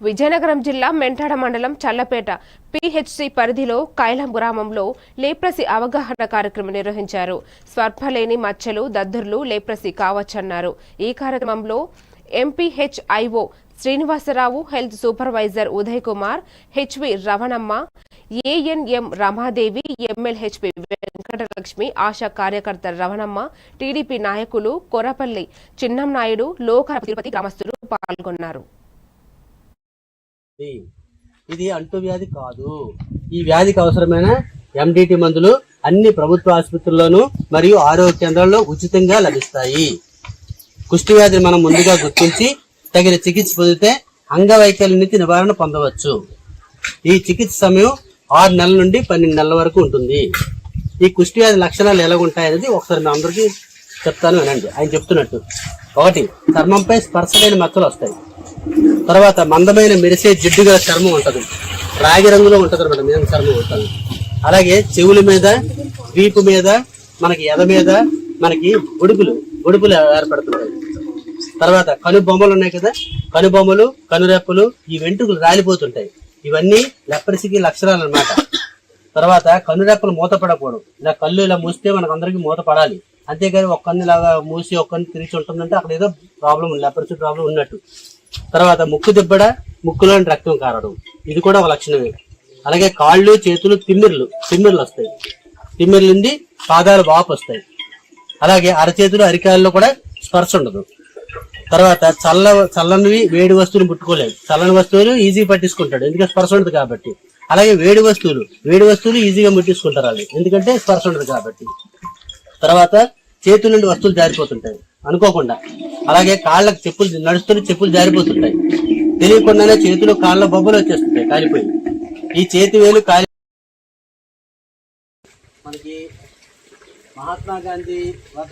విజయనగరం జిల్లా మెంటాడ మండలం చల్లపేట పిహెచ్సి పరిధిలో కైలం గ్రామంలో లేప్రసి అవగాహన కార్యక్రమం నిర్వహించారు. స్వర్పలేని మచ్చలు దద్దుర్లు లేప్రసి కావచ్చన్నారు. ఈ కార్యక్రమంలో MPHIO Srinivasarao health supervisor Uday Kumar HV Ravanamma ANM Ramadevi MLHP Venkatalakshmi Asha కార్యకర్త రవణమ్మ టీడీపీ నాయకులు కొరపల్లి చిన్నంనాయుడు లోక తిరుపతి గ్రామస్తులు పాల్గొన్నారు. ఇది అంటువ్యాధి కాదు. ఈ వ్యాధికి అవసరమైన ఎండిటి మందులు అన్ని ప్రభుత్వ ఆసుపత్రుల్లోనూ మరియు ఆరోగ్య కేంద్రాల్లో ఉచితంగా లభిస్తాయి. కుష్టి వ్యాధిని మనం ముందుగా గుర్తించి తగిన చికిత్స పొందితే అంగవైకల్యం నుంచి నివారణ పొందవచ్చు. ఈ చికిత్స సమయం ఆరు నెలల నుండి పన్నెండు నెలల వరకు ఉంటుంది. ఈ కుష్టి వ్యాధి లక్షణాలు ఎలా ఉంటాయనేది ఒకసారి మీ అందరికీ చెప్తాను వినండి. ఆయన చెప్తున్నట్టు. ఒకటి చర్మంపై స్పర్శలేని మచ్చలు వస్తాయి. తర్వాత మందమైన మెరిసే జిడ్డు గల చర్మం ఉంటుంది. రాగి రంగులో ఉంటుంది అనమాట మీద చర్మం ఉంటుంది అలాగే చెవుల మీద వీపు మీద మనకి ఎద మీద మనకి బొడుపులు బొడుపులు ఏర్పడుతున్నాయి తర్వాత కనుబొమ్మలు ఉన్నాయి కదా కనుబొమ్మలు కనురెప్పలు ఈ వెంట్రుకలు రాలిపోతుంటాయి. ఇవన్నీ లెప్పరిసికి లక్షణాలు అన్నమాట. తర్వాత కనురెప్పలు మూతపడకూడదు ఇలా కళ్ళు ఇలా మూస్తే మనకు అందరికి మూత పడాలి. అంతేగాని ఒక ఇలాగా మూసి ఒక్కరిని తిరిచి తిరిగి ఉంటుందంటే అక్కడ ఏదో ప్రాబ్లం లెప్పరిసి ప్రాబ్లం ఉన్నట్టు. తర్వాత ముక్కు దిబ్బడ ముక్కులోని రక్తం కారడం. ఇది కూడా ఒక లక్షణమే. అలాగే కాళ్ళు చేతులు తిమ్మిర్లు తిమ్మిర్లు వస్తాయి. తిమ్మిర్లు నుండి పాదాలు వాపు వస్తాయి. అలాగే అరచేతులు అరికాయల్లో కూడా స్పర్శ ఉండదు. తర్వాత చల్ల చల్లని వేడి వస్తువులు ముట్టుకోలేదు చల్లని వస్తువులు ఈజీగా పట్టించుకుంటాడు. ఎందుకంటే స్పర్శ ఉండదు కాబట్టి. అలాగే వేడి వస్తువులు. వేడి వస్తువులు ఈజీగా ముట్టించుకుంటారు వాళ్ళు. ఎందుకంటే స్పర్శ ఉండదు కాబట్టి. తర్వాత చేతుల నుండి వస్తువులు జారిపోతుంటాయి. అనుకోకుండా. అలాగే కాళ్ళకు చెప్పులు నడుస్తున్న చెప్పులు జారిపోతుంటాయి. తెలియకుండానే చేతులు కాళ్ళ బొబ్బలు వచ్చేస్తుంటాయి కాలిపోయి. ఈ చేతి వేలు కాలి మనకి మహాత్మా గాంధీ